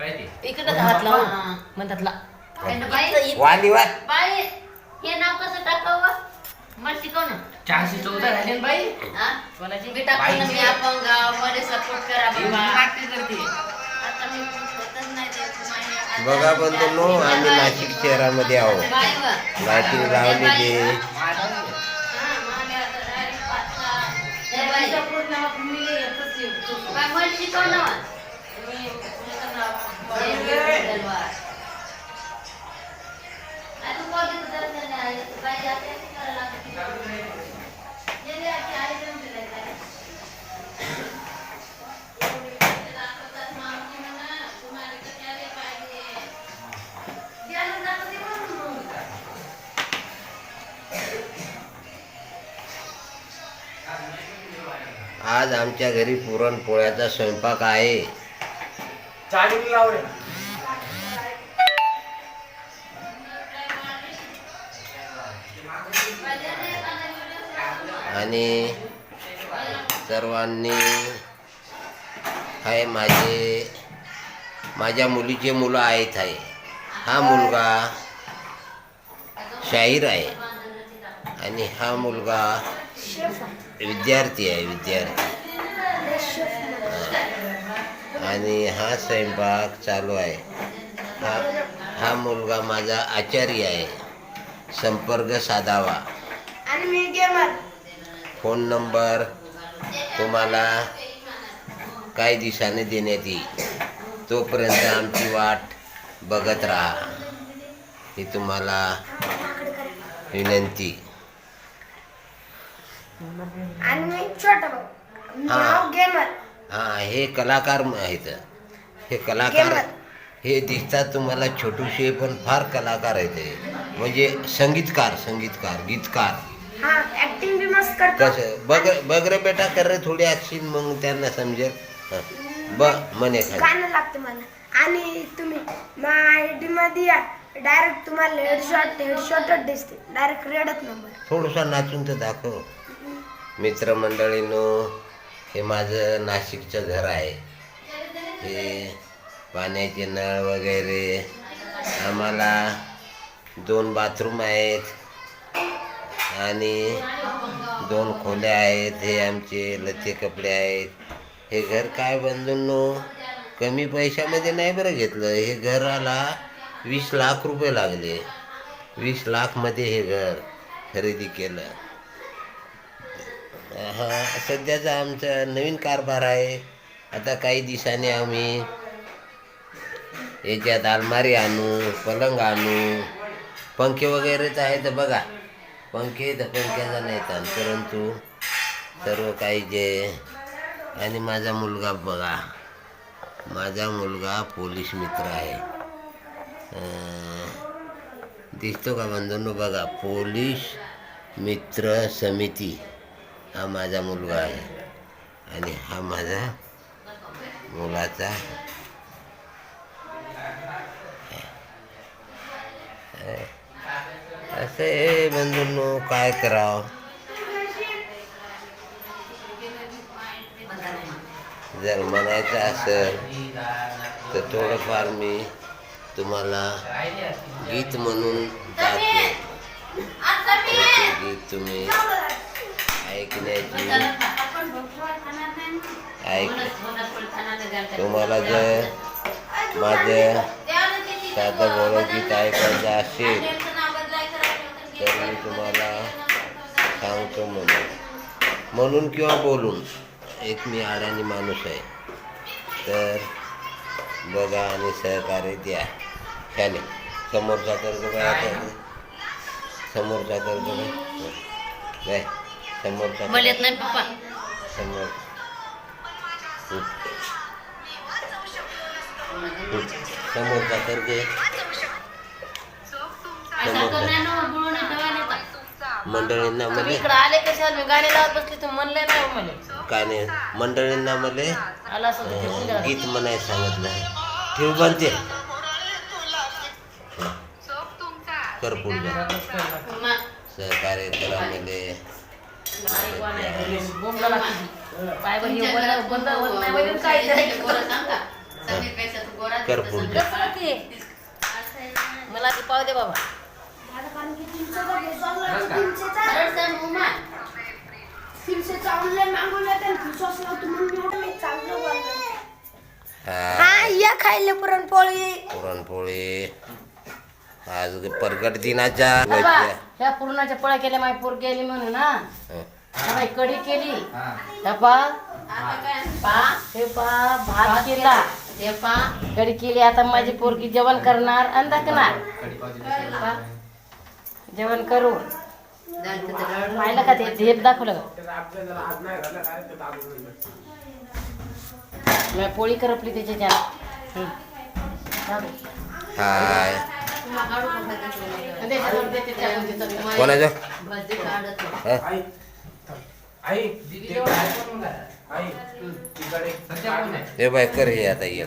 काय ते? इकडे हात लावून म्हणतात ला. बाई वाली वा. बाई हे नाव कसं टाकावं? मला शिकव ना चारशे चौदा झाले ना बाई? हा? कोणाची? मी टाकतो ना मी अपंगमध्ये सपोर्ट करा हे बाबा. नाटके करते. आता मी होतच नाही ते तुम्हाला. बघा बंधूंनो आम्ही नाशिक शहरामध्ये आहोत. बाई वा. लाईटिंग लावलेली आहे. हा, मला आता direct पाच सहा. हे बाई. बाई, मला शिकव ना वा. आज आमच्या घरी पुरणपोळ्याचा स्वयंपाक आहे. चाळीस लावले? आणि सर्वांनी हाय माझे माझ्या मुलीचे मुलं आहेत आहे हा मुलगा शाहीर आहे. आणि हा मुलगा विद्यार्थी आहे विद्यार्थी. आणि हा स्वयंपाक चालू आहे. हा हा मुलगा माझा आचार्य आहे. संपर्क साधावा. फोन नंबर तुम्हाला काही दिवसाने देण्यात येईल. तोपर्यंत आमची वाट बघत राहा. ही तुम्हाला विनंती. आणि मी छोटा भाऊ. नाव गेमर हां हे कलाकार आहेत. हे कलाकार. हे दिसतात तुम्हाला छोटूशे पण फार कलाकार आहेत हे. म्हणजे संगीतकार संगीतकार गीतकार. हा ऍक्टिंग बी मस्त करतो कसं? बघ बघ रे बेटा कर रे थोडी ॲक्शन मग त्यांना समजेल. हं. ब म्हणे खाली. गाणं लागतं मला. आणि तुम्ही माय डी मध्ये या. डायरेक्ट तुम्हाला हेडशॉट हेडशॉटच दिसते. डायरेक्ट रेडच नंबर थोडंसं नाचून तर दाखव. मित्रमंडळीनो हे माझं नाशिकचं घर आहे. हे पाण्याचे नळ वगैरे. आम्हाला दोन बाथरूम आहेत आणि दोन खोल्या आहेत. हे आमचे लत्ते कपडे आहेत. हे घर काय बंधूंनो कमी पैशामध्ये नाही बरं घेतलं. हे घराला वीस लाख रुपये लागले. वीस लाखमध्ये हे घर खरेदी केलं. हा सध्याचा आमचा नवीन कारभार आहे. आता काही दिवसांनी आम्ही याच्यात अलमारी आणू पलंग आणू. पंखे वगैरेच आहे तर बघा. पंखे तर पंख्याचा नाही ताण परंतु सर्व काही जे आणि माझा मुलगा बघा. माझा मुलगा पोलीस मित्र आहे. दिसतो का बंधून? बघा पोलीस मित्र समिती. हा माझा मुलगा आहे. आणि हा माझा मुलाचा असं आहे बंधूंनो काय करावं? जर म्हणायचं असेल तर थोडंफार मी तुम्हाला गीत म्हणून गीत तुम्ही ऐकण्याची ऐक तुम्हाला जर माझं साधं बोलगीत ऐकायचं असेल तर मी तुम्हाला सांगतो म्हणून. म्हणून किंवा बोलून एक मी अडाणी माणूस आहे. तर बघा आणि सहकार्य द्या. त्याने समोरचा कर्ज काय समोरचा कर्ज नाही. मला येत नाही पप्पा. समोर. समोरचा का? मंडळींना मध्ये इकडे आले कशाला मी गाणे लावत बसले तुम्ही म्हणले नाही हो मला. काय नाही मंडळींना मध्ये आला असं तर ठेवून द्या. गीत म्हणायला सांगितलं ठेव बनते कर पुढे मा- सहकार्य करा मध्ये मला ती पाव दे बाबा हा या खायला पुरणपोळी. पुरणपोळी. आज परगट दिनाच्या बाबा. ह्या पूर्णाच्या पोळ्या केल्या माझी पोर गेली म्हणून ना हं. बाई कढी केली. हा. ह्या पा आता काय पा हे पा भात केला. हे पा. कढी केली आता माझी पोरगी जेवण करणार आणि दाखणार जेवण करू. पाहिलं का ते? ढेप दाखवलं का? मी पोळी करपली त्याच्या. हाय. कोणाचं? हे. बाय कर हे आता ये.